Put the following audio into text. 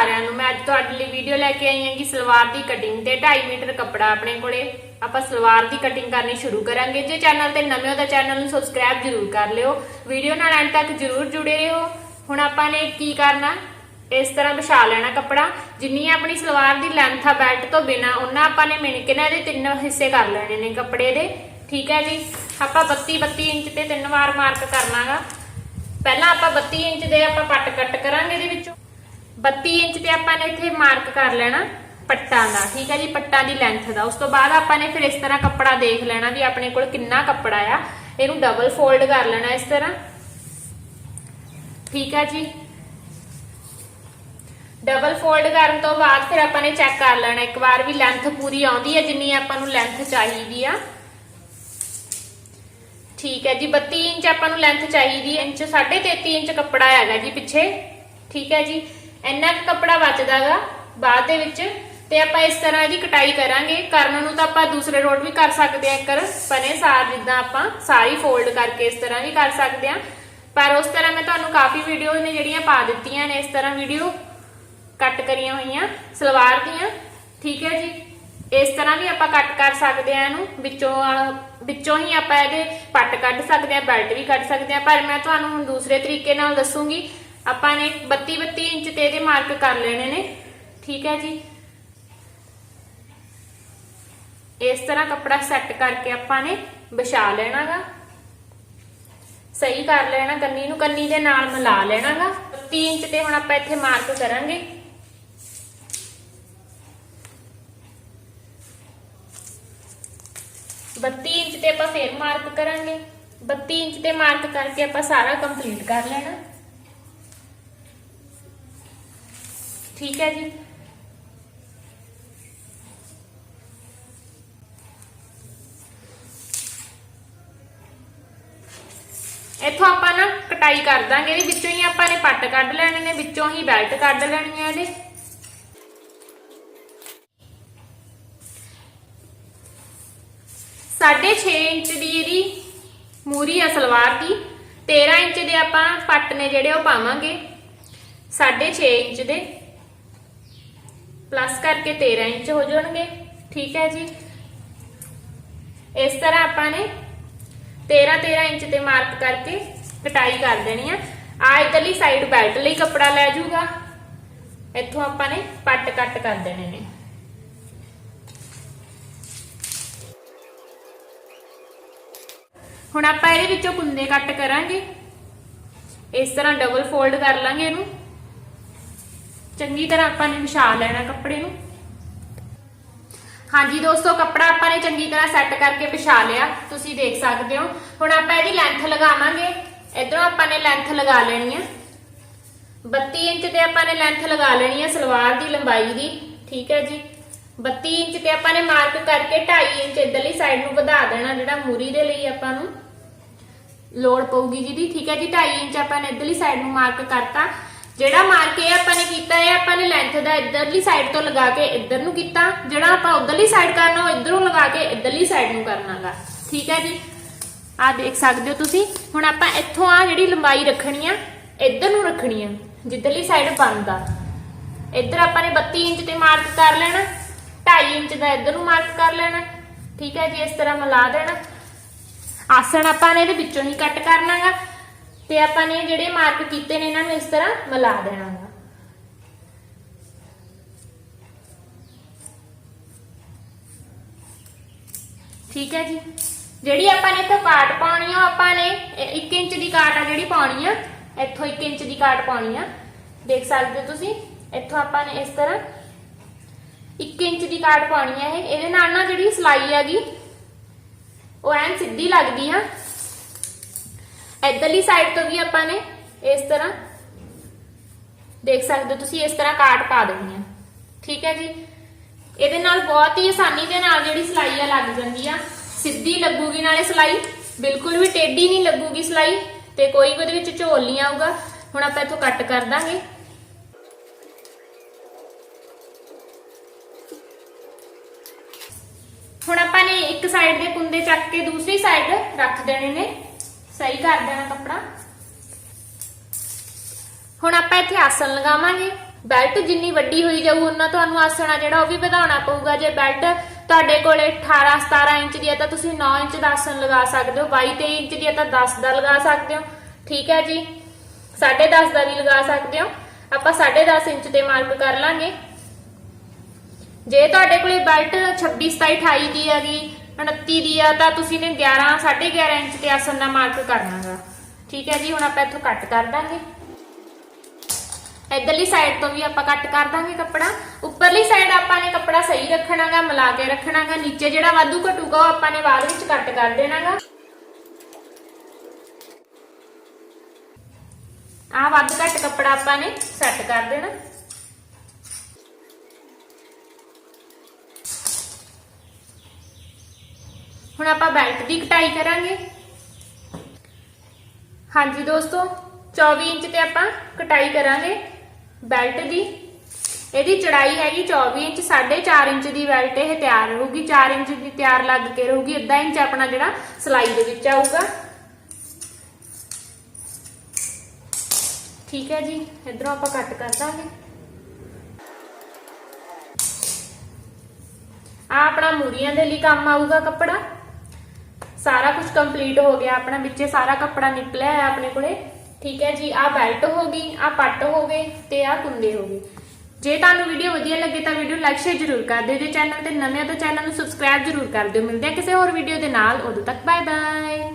ਸਾਰਿਆਂ ਨੂੰ। ਮੈਂ ਅੱਜ ਤੁਹਾਡੇ ਲਈ ਵੀਡੀਓ ਲੈ ਕੇ ਆਈ ਹਾਂ ਕਿ ਸਲਵਾਰ ਦੀ ਕਟਿੰਗ ਤੇ 2.5 ਮੀਟਰ ਕੱਪੜਾ ਆਪਣੇ ਕੋਲੇ। ਆਪਾਂ ਸਲਵਾਰ ਦੀ ਕਟਿੰਗ ਕਰਨੀ ਸ਼ੁਰੂ ਕਰਾਂਗੇ। ਜੇ ਚੈਨਲ ਤੇ ਨਵੇਂ ਹੋ ਤਾਂ ਚੈਨਲ ਨੂੰ ਸਬਸਕ੍ਰਾਈਬ ਜ਼ਰੂਰ ਕਰ ਲਿਓ। ਵੀਡੀਓ ਨਾਲ ਐਂਡ ਤੱਕ ਜ਼ਰੂਰ ਜੁੜੇ ਰਹੋ। ਹੁਣ ਆਪਾਂ ਨੇ ਕੀ ਕਰਨਾ? ਇਸ ਤਰ੍ਹਾਂ ਵਿਛਾ ਲੈਣਾ ਕੱਪੜਾ। ਜਿੰਨੀ ਆਪਣੀ ਸਲਵਾਰ ਦੀ ਲੈਂਥ ਆ ਬੈਲਟ ਤੋਂ ਬਿਨਾ ਉਹਨਾਂ ਆਪਾਂ ਨੇ ਮਿਣ ਕੇ ਨਾ ਇਹਦੇ ਤਿੰਨ ਹਿੱਸੇ ਕਰ ਲੈਣੇ ਨੇ ਕੱਪੜੇ ਦੇ। ਠੀਕ ਹੈ ਜੀ? ਆਪਾਂ 32 32 ਇੰਚ ਤੇ ਤਿੰਨ ਵਾਰ ਮਾਰਕ ਕਰਨਾਗਾ ਪਹਿਲਾਂ ਆਪਾਂ 32 ਇੰਚ ਦੇ ਆਪਾਂ ਪੱਟ ਕੱਟ ਕਰਾਂਗੇ ਇਹਦੇ ਵਿੱਚੋਂ। 32 ਇੰਚ ਤੇ ਆਪਾਂ ਨੇ ਇੱਥੇ ਮਾਰਕ ਕਰ ਲੈਣਾ ਪੱਟਾਂ ਦਾ, ਠੀਕ ਹੈ ਜੀ, ਪੱਟਾਂ ਦੀ ਲੈਂਥ ਦਾ। ਉਸ ਤੋਂ ਬਾਅਦ ਆਪਾਂ ਨੇ ਫਿਰ ਇਸ ਤਰ੍ਹਾਂ ਕੱਪੜਾ ਦੇਖ ਲੈਣਾ ਵੀ ਆਪਣੇ ਕੋਲ ਕਿੰਨਾ ਕੱਪੜਾ ਆ। ਇਹਨੂੰ ਡਬਲ ਫੋਲਡ ਕਰ ਲੈਣਾ ਇਸ ਤਰ੍ਹਾਂ। ਠੀਕ ਹੈ ਜੀ। ਡਬਲ ਫੋਲਡ ਕਰਨ ਤੋਂ ਬਾਅਦ ਫਿਰ ਆਪਾਂ ਨੇ ਚੈੱਕ ਕਰ ਲੈਣਾ ਇੱਕ ਵਾਰ ਵੀ ਲੈਂਥ ਪੂਰੀ ਆਉਂਦੀ ਹੈ, ਜਿੰਨੀ ਆਪਾਂ ਨੂੰ ਲੈਂਥ ਚਾਹੀਦੀ ਆ। ਠੀਕ ਹੈ ਜੀ 32 ਇੰਚ ਆਪਾਂ ਨੂੰ ਲੈਂਥ ਚਾਹੀਦੀ ਹੈ, ਇੰਚ 33.5 ਇੰਚ ਕੱਪੜਾ ਹੈਗਾ ਜੀ ਪਿੱਛੇ। ਠੀਕ ਹੈ ਜੀ। ਇੰਨਾ ਕੁ ਕੱਪੜਾ ਬਚਦਾਗਾ ਬਾਅਦ ਦੇ ਵਿੱਚ ਤੇ ਆਪਾਂ ਇਸ ਤਰ੍ਹਾਂ ਇਹਦੀ ਕਟਾਈ ਕਰਾਂਗੇ। ਕਰਨ ਨੂੰ ਤਾਂ ਆਪਾਂ ਦੂਸਰੇ ਰੋਡ ਵੀ ਕਰ ਸਕਦੇ ਆ ਕਰ ਪਨੇ ਸਾਰ ਜਿੱਦਾਂ ਆਪਾਂ ਸਾਰੀ ਫੋਲਡ ਕਰਕੇ ਇਸ ਤਰ੍ਹਾਂ ਵੀ ਕਰ ਸਕਦੇ ਆ ਪਰ ਉਸ ਤਰ੍ਹਾਂ ਮੈਂ ਤੁਹਾਨੂੰ ਕਾਫੀ ਵੀਡੀਓ ਨੇ ਜਿਹੜੀਆਂ ਪਾ ਦਿੱਤੀਆਂ ਨੇ, ਇਸ ਤਰ੍ਹਾਂ ਵੀਡੀਓ ਕੱਟ ਕਰੀਆਂ ਹੋਈਆਂ, ਸਲਵਾਰ ਦੀਆਂ। ਠੀਕ ਹੈ ਜੀ? ਇਸ ਤਰ੍ਹਾਂ ਵੀ ਆਪਾਂ ਕੱਟ ਕਰ ਸਕਦੇ ਆ ਇਹਨੂੰ। ਵਿੱਚੋਂ ਵਾਲਾ- ਵਿੱਚੋਂ ਹੀ ਆਪਾਂ ਇਹਦੇ ਪੱਟ ਕੱਢ ਸਕਦੇ ਆ ਬੈਲਟ ਵੀ ਕੱਢ ਸਕਦੇ ਆ ਪਰ ਮੈਂ ਤੁਹਾਨੂੰ ਹੁਣ ਦੂਸਰੇ ਤਰੀਕੇ ਨਾਲ ਦੱਸੂਗੀ। ਆਪਾਂ ਨੇ 32 32 ਇੰਚ ਤੇ ਇਹਦੇ ਮਾਰਕ ਕਰ ਲੈਣੇ ਨੇ। ਠੀਕ ਹੈ ਜੀ? ਇਸ ਤਰ੍ਹਾਂ ਕੱਪੜਾ ਸੈੱਟ ਕਰਕੇ ਆਪਾਂ ਨੇ ਵਿਛਾ ਲੈਣਾਗਾ। ਸਹੀ ਕਰ ਲੈਣਾ ਕੰਨੀ ਨੂੰ, ਕੰਨੀ ਦੇ ਨਾਲ ਮਿਲਾ ਲੈਣਾਗਾ। 32 ਇੰਚ ਤੇ ਹੁਣ ਆਪਾਂ ਇੱਥੇ ਮਾਰਕ ਕਰਾਂਗੇ। ਬੱਤੀ ਇੰਚ ਤੇ ਆਪਾਂ ਫੇਰ ਮਾਰਕ ਕਰਾਂਗੇ। 32 ਇੰਚ ਤੇ ਮਾਰਕ ਕਰਕੇ ਆਪਾਂ ਸਾਰਾ ਕੰਪਲੀਟ ਕਰ ਲੈਣਾ। ਠੀਕ ਹੈ ਜੀ। ਇੱਥੋਂ ਆਪਾਂ ਨਾ ਕਟਾਈ ਕਰ ਦਾਂਗੇ ਇਹਦੇ ਵਿੱਚੋਂ ਹੀ ਆਪਾਂ ਨੇ ਪੱਟ ਕੱਢ ਲੈਣੇ ਨੇ, ਵਿੱਚੋਂ ਹੀ ਬੈਲਟ ਕੱਢ ਲੈਣੀ ਹੈ ਇਹਦੇ। ਸਾਢੇ 6 ਇੰਚ ਦੀ ਇਹਦੀ ਮੂਰੀ ਆ ਸਲਵਾਰ ਦੀ। 13 ਇੰਚ ਦੇ ਆਪਾਂ ਪੱਟ ਨੇ ਜਿਹੜੇ ਉਹ ਪਾਵਾਂਗੇ। ਸਾਢੇ 6 ਇੰਚ ਦੇ। ਪਲੱਸ ਕਰਕੇ 13 ਇੰਚ ਹੋ ਜਾਣਗੇ। ਠੀਕ ਹੈ ਜੀ। ਇਸ ਤਰ੍ਹਾਂ ਆਪਾਂ ਨੇ 13 13 ਇੰਚ ਤੇ ਮਾਰਕ ਕਰਕੇ ਕਟਾਈ ਕਰ ਦੇਣੀ ਆ। ਆ ਇਧਰਲੀ ਸਾਈਡ ਬੈਲਟ ਲਈ ਕੱਪੜਾ ਲੈ ਜੂਗਾ ਇੱਥੋਂ ਆਪਾਂ ਨੇ ਪੱਟ ਕੱਟ ਕਰ ਦੇਣੇ ਨੇ। ਹੁਣ ਆਪਾਂ ਇਹਦੇ ਵਿੱਚੋਂ ਕੁੰਦੇ ਕੱਟ ਕਰਾਂਗੇ। ਇਸ ਤਰ੍ਹਾਂ ਡਬਲ ਫੋਲਡ ਕਰ ਲਾਂਗੇ ਇਹਨੂੰ। ਚੰਗੀ ਤਰ੍ਹਾਂ ਆਪਾਂ ਨੇ ਵਿਛਾ ਲੈਣਾ ਕੱਪੜੇ ਨੂੰ। ਹਾਂਜੀ ਦੋਸਤੋ, ਕੱਪੜਾ ਆਪਾਂ ਨੇ ਚੰਗੀ ਤਰ੍ਹਾਂ ਸੈੱਟ ਕਰਕੇ ਵਿਛਾ ਲਿਆ। ਤੁਸੀਂ ਦੇਖ ਸਕਦੇ ਹੋ। ਹੁਣ ਆਪਾਂ ਇਹਦੀ ਲੈਂਥ ਲਗਾਵਾਂਗੇ। ਇਧਰੋਂ ਆਪਾਂ ਨੇ ਲੈਂਥ ਲਗਾ ਲੈਣੀ ਆ। 32 ਇੰਚ ਤੇ ਆਪਾਂ ਨੇ ਲੈਂਥ ਲਗਾ ਲੈਣੀ ਆ, ਸਲਵਾਰ ਦੀ, ਲੰਬਾਈ ਦੀ। ਠੀਕ ਹੈ ਜੀ। 32 ਇੰਚ ਤੇ ਆਪਾਂ ਨੇ ਮਾਰਕ ਕਰਕੇ 2.5 ਇੰਚ ਇਧਰਲੀ ਸਾਈਡ ਨੂੰ ਵਧਾ ਦੇਣਾ, ਜਿਹੜਾ ਮੂਰੀ ਦੇ ਲਈ ਆਪਾਂ ਨੂੰ। ਲੋੜ ਪਊਗੀ ਜਿਹਦੀ। ਠੀਕ ਹੈ ਜੀ 2.5 ਇੰਚ ਆਪਾਂ ਨੇ ਇਧਰਲੀ ਸਾਈਡ ਨੂੰ ਮਾਰਕ ਕਰਤਾ। ਜਿਹੜਾ ਮਾਰਕ ਇਹ ਆਪਾਂ ਨੇ ਕੀਤਾ ਹੈ ਆਪਾਂ ਨੇ ਲੈਂਥ ਦਾ ਇਧਰਲੀ ਸਾਈਡ ਤੋਂ ਲਗਾ ਕੇ ਇਧਰ ਨੂੰ ਕੀਤਾ। ਜਿਹੜਾ ਆਪਾਂ ਉਧਰਲੀ ਸਾਈਡ ਕਰਨਾ, ਉਹ ਇਧਰੋਂ ਲਗਾ ਕੇ ਇਧਰਲੀ ਸਾਈਡ ਨੂੰ ਕਰਨਾਗਾ। ਠੀਕ ਹੈ ਜੀ? ਆ ਦੇਖ ਸਕਦੇ ਹੋ ਤੁਸੀਂ। ਹੁਣ ਆਪਾਂ ਇੱਥੋਂ ਆ ਜਿਹੜੀ ਲੰਬਾਈ ਰੱਖਣੀ ਆ, ਇਧਰ ਨੂੰ ਰੱਖਣੀ ਆ, ਜਿੱਧਰਲੀ ਸਾਈਡ ਬੰਦ ਆ ਇੱਧਰ ਆਪਾਂ ਨੇ 32 ਇੰਚ ਤੇ ਮਾਰਕ ਕਰ ਲੈਣਾ 2.5 ਇੰਚ ਦਾ ਇੱਧਰ ਨੂੰ ਮਾਰਕ ਕਰ ਲੈਣਾ। ਠੀਕ ਹੈ ਜੀ? ਇਸ ਤਰ੍ਹਾਂ ਮਿਲਾ ਦੇਣਾ। ਆਸਣ ਆਪਾਂ ਨੇ ਇਹਦੇ ਵਿੱਚੋਂ ਹੀ ਕੱਟ ਕਰਨਾਗਾ। ਤੇ ਆਪਾਂ ਨੇ ਜਿਹੜੇ ਮਾਰਕ ਕੀਤੇ ਨੇ ਇਹਨਾਂ ਨੂੰ ਇਸ ਤਰ੍ਹਾਂ ਮਿਲਾ ਦੇਣਾ ਦੇਣਾਗਾ। ਠੀਕ ਹੈ ਜੀ। ਜਿਹੜੀ ਆਪਾਂ ਨੇ ਇੱਥੇ ਕਾਟ ਪਾਉਣੀ ਆ ਆਪਾਂ ਨੇ 1 ਇੰਚ ਦੀ ਕਾਟ ਆ ਜਿਹੜੀ ਪਾਉਣੀ ਆ, ਇੱਥੋਂ 1 ਇੰਚ ਦੀ ਕਾਟ ਪਾਉਣੀ ਆ। ਦੇਖ ਸਕਦੇ ਹੋ ਤੁਸੀਂ, ਇੱਥੋਂ ਆਪਾਂ ਨੇ ਇਸ ਤਰ੍ਹਾਂ 1 ਇੰਚ ਦੀ ਕਾਟ ਪਾਉਣੀ ਆ ਇਹ। ਇਹਦੇ ਨਾਲ ਨਾ ਜਿਹੜੀ ਸਲਾਈ ਹੈਗੀ, ਉਹ ਐਨ ਸਿੱਧੀ ਲੱਗਦੀ ਆ। ਇਧਰਲੀ ਸਾਈਡ ਤੋਂ ਵੀ ਆਪਾਂ ਨੇ ਇਸ ਤਰ੍ਹਾਂ ਦੇਖ ਸਕਦੇ ਹੋ ਤੁਸੀਂ ਇਸ ਤਰ੍ਹਾਂ ਕਾਟ ਪਾ ਦੇਣੀ ਆ ਠੀਕ ਹੈ ਜੀ? ਇਹਦੇ ਨਾਲ ਬਹੁਤ ਹੀ ਆਸਾਨੀ ਦੇ ਨਾਲ ਜਿਹੜੀ ਸਿਲਾਈ ਆ ਲੱਗ ਜਾਂਦੀ ਆ ਸਿੱਧੀ ਲੱਗੂਗੀ ਨਾਲੇ ਸਲਾਈ। ਬਿਲਕੁਲ ਵੀ ਟੇਢੀ ਨਹੀਂ ਲੱਗੂਗੀ ਸਲਾਈ ਤੇ ਕੋਈ ਵੀ ਉਹਦੇ ਵਿੱਚ ਝੋਲ ਨਹੀਂ ਆਊਗਾ। ਹੁਣ ਆਪਾਂ ਇੱਥੋਂ ਕੱਟ ਕਰ ਦਾਂਗੇ। ਹੁਣ ਆਪਾਂ ਨੇ ਇੱਕ ਸਾਈਡ ਦੇ ਕੁੰਦੇ ਚੱਕ ਕੇ ਦੂਸਰੀ ਸਾਈਡ ਰੱਖ ਦੇਣੇ ਨੇ। ਸਹੀ ਕਰ ਦੇਣਾ ਕੱਪੜਾ। ਹੁਣ ਆਪਾਂ ਇੱਥੇ ਆਸਣ ਲਗਾਵਾਂਗੇ। ਬੈਲਟ ਜਿੰਨੀ ਵੱਡੀ ਹੋਈ ਜਾਊ, ਉਹਨਾਂ ਤੁਹਾਨੂੰ ਆਸਣ ਆ ਜਿਹੜਾ ਉਹ ਵੀ ਵਧਾਉਣਾ ਪਊਗਾ। ਜੇ ਬੈਲਟ ਤੁਹਾਡੇ ਕੋਲੇ 18 17 ਇੰਚ ਦੀ ਹੈ, ਤਾਂ ਤੁਸੀਂ 9 ਇੰਚ ਦਾ ਆਸਣ ਲਗਾ ਸਕਦੇ ਹੋ। 22 23 ਇੰਚ ਦੀ ਹੈ, ਤਾਂ 10 ਦਾ ਲਗਾ ਸਕਦੇ ਹੋ। ਠੀਕ ਹੈ ਜੀ? 10.5 ਦਾ ਵੀ ਲਗਾ ਸਕਦੇ ਹੋ। ਆਪਾਂ 10.5 ਇੰਚ ਤੇ ਮਾਰਕ ਕਰ ਲਾਂਗੇ। ਜੇ ਤੁਹਾਡੇ ਕੋਲੇ ਬੈਲਟ 26 27 28 ਦੀ ਹੈਗੀ 29 ਦੀ ਆ, ਤਾਂ ਤੁਸੀਂ ਨੇ 11 11.5 ਇੰਚ ਤੇ ਆਸਣ ਦਾ ਮਾਰਕ ਕਰਨਾਗਾ। ਠੀਕ ਹੈ ਜੀ, ਹੁਣ ਆਪਾਂ ਇੱਥੋਂ ਕੱਟ ਕਰ ਦਾਂਗੇ। ਇਧਰਲੀ ਸਾਈਡ ਤੋਂ ਵੀ ਆਪਾਂ ਕੱਟ ਕਰ ਦਾਂਗੇ ਕੱਪੜਾ। ਉੱਪਰਲੀ ਸਾਈਡ ਆਪਾਂ ਨੇ ਕੱਪੜਾ ਸਹੀ ਰੱਖਣਾਗਾ, ਮਿਲਾ ਕੇ ਰੱਖਣਾਗਾ। ਨੀਚੇ ਜਿਹੜਾ ਵਾਧੂ ਘਟੂਗਾ, ਉਹ ਆਪਾਂ ਨੇ ਬਾਅਦ ਵਿੱਚ ਕੱਟ ਕਰ ਦੇਣਾਗਾ। ਆ ਵੱਧ ਘੱਟ ਕੱਪੜਾ ਆਪਾਂ ਨੇ ਸੈੱਟ ਕਰ ਦੇਣਾ। ਆਪਾਂ ਬੈਲਟ ਦੀ ਕਟਾਈ ਕਰਾਂਗੇ। ਹਾਂਜੀ ਦੋਸਤੋ 24 ਇੰਚ ਤੇ ਆਪਾਂ ਕਟਾਈ ਕਰਾਂਗੇ ਬੈਲਟ ਦੀ। ਇਹਦੀ ਚੜਾਈ ਹੈਗੀ 24 ਇੰਚ 4.5 ਇੰਚ ਦੀ ਬੈਲਟ ਇਹ ਤਿਆਰ ਰਹੂਗੀ। 4 ਇੰਚ ਦੀ ਤਿਆਰ ਲੱਗ ਕੇ ਰਹੂਗੀ। ਅੱਧਾ ਇੰਚ ਆਪਣਾ ਜਿਹੜਾ ਸਲਾਈ ਦੇ ਵਿੱਚ ਆਊਗਾ। ਠੀਕ ਹੈ ਜੀ, ਇਧਰੋਂ ਆਪਾਂ ਕੱਟ ਕਰ ਦਾਂਗੇ। ਆ ਆਪਣਾ ਮੂਰੀਆਂ ਦੇ ਲਈ ਕੰਮ ਆਊਗਾ ਕੱਪੜਾ। ਸਾਰਾ ਕੁਝ ਕੰਪਲੀਟ ਹੋ ਗਿਆ, ਆਪਣਾ ਵਿੱਚੇ ਸਾਰਾ ਕੱਪੜਾ ਨਿਕਲਿਆ ਹੈ ਆਪਣੇ ਕੋਲੇ। ਠੀਕ ਹੈ ਜੀ ਆ ਬੈਲਟ ਹੋ ਗਈ ਆ ਪੱਟ ਹੋ ਗਏ ਤੇ ਆ ਕੁੰਡੇ ਹੋ ਗਏ। ਜੇ ਤੁਹਾਨੂੰ ਵੀਡੀਓ ਵਧੀਆ ਲੱਗੇ ਤਾਂ ਵੀਡੀਓ ਲਾਈਕ ਸ਼ੇਅਰ ਜ਼ਰੂਰ ਕਰ ਦਿਓ। ਜੇ ਚੈਨਲ ਤੇ ਨਵੇਂ ਹੋ ਤਾਂ ਚੈਨਲ ਨੂੰ ਸਬਸਕ੍ਰਾਈਬ ਜ਼ਰੂਰ ਕਰ ਦਿਓ। ਮਿਲਦੇ ਆ ਕਿਸੇ ਹੋਰ ਵੀਡੀਓ ਦੇ ਨਾਲ। ਉਦੋਂ ਤੱਕ ਬਾਏ ਬਾਏ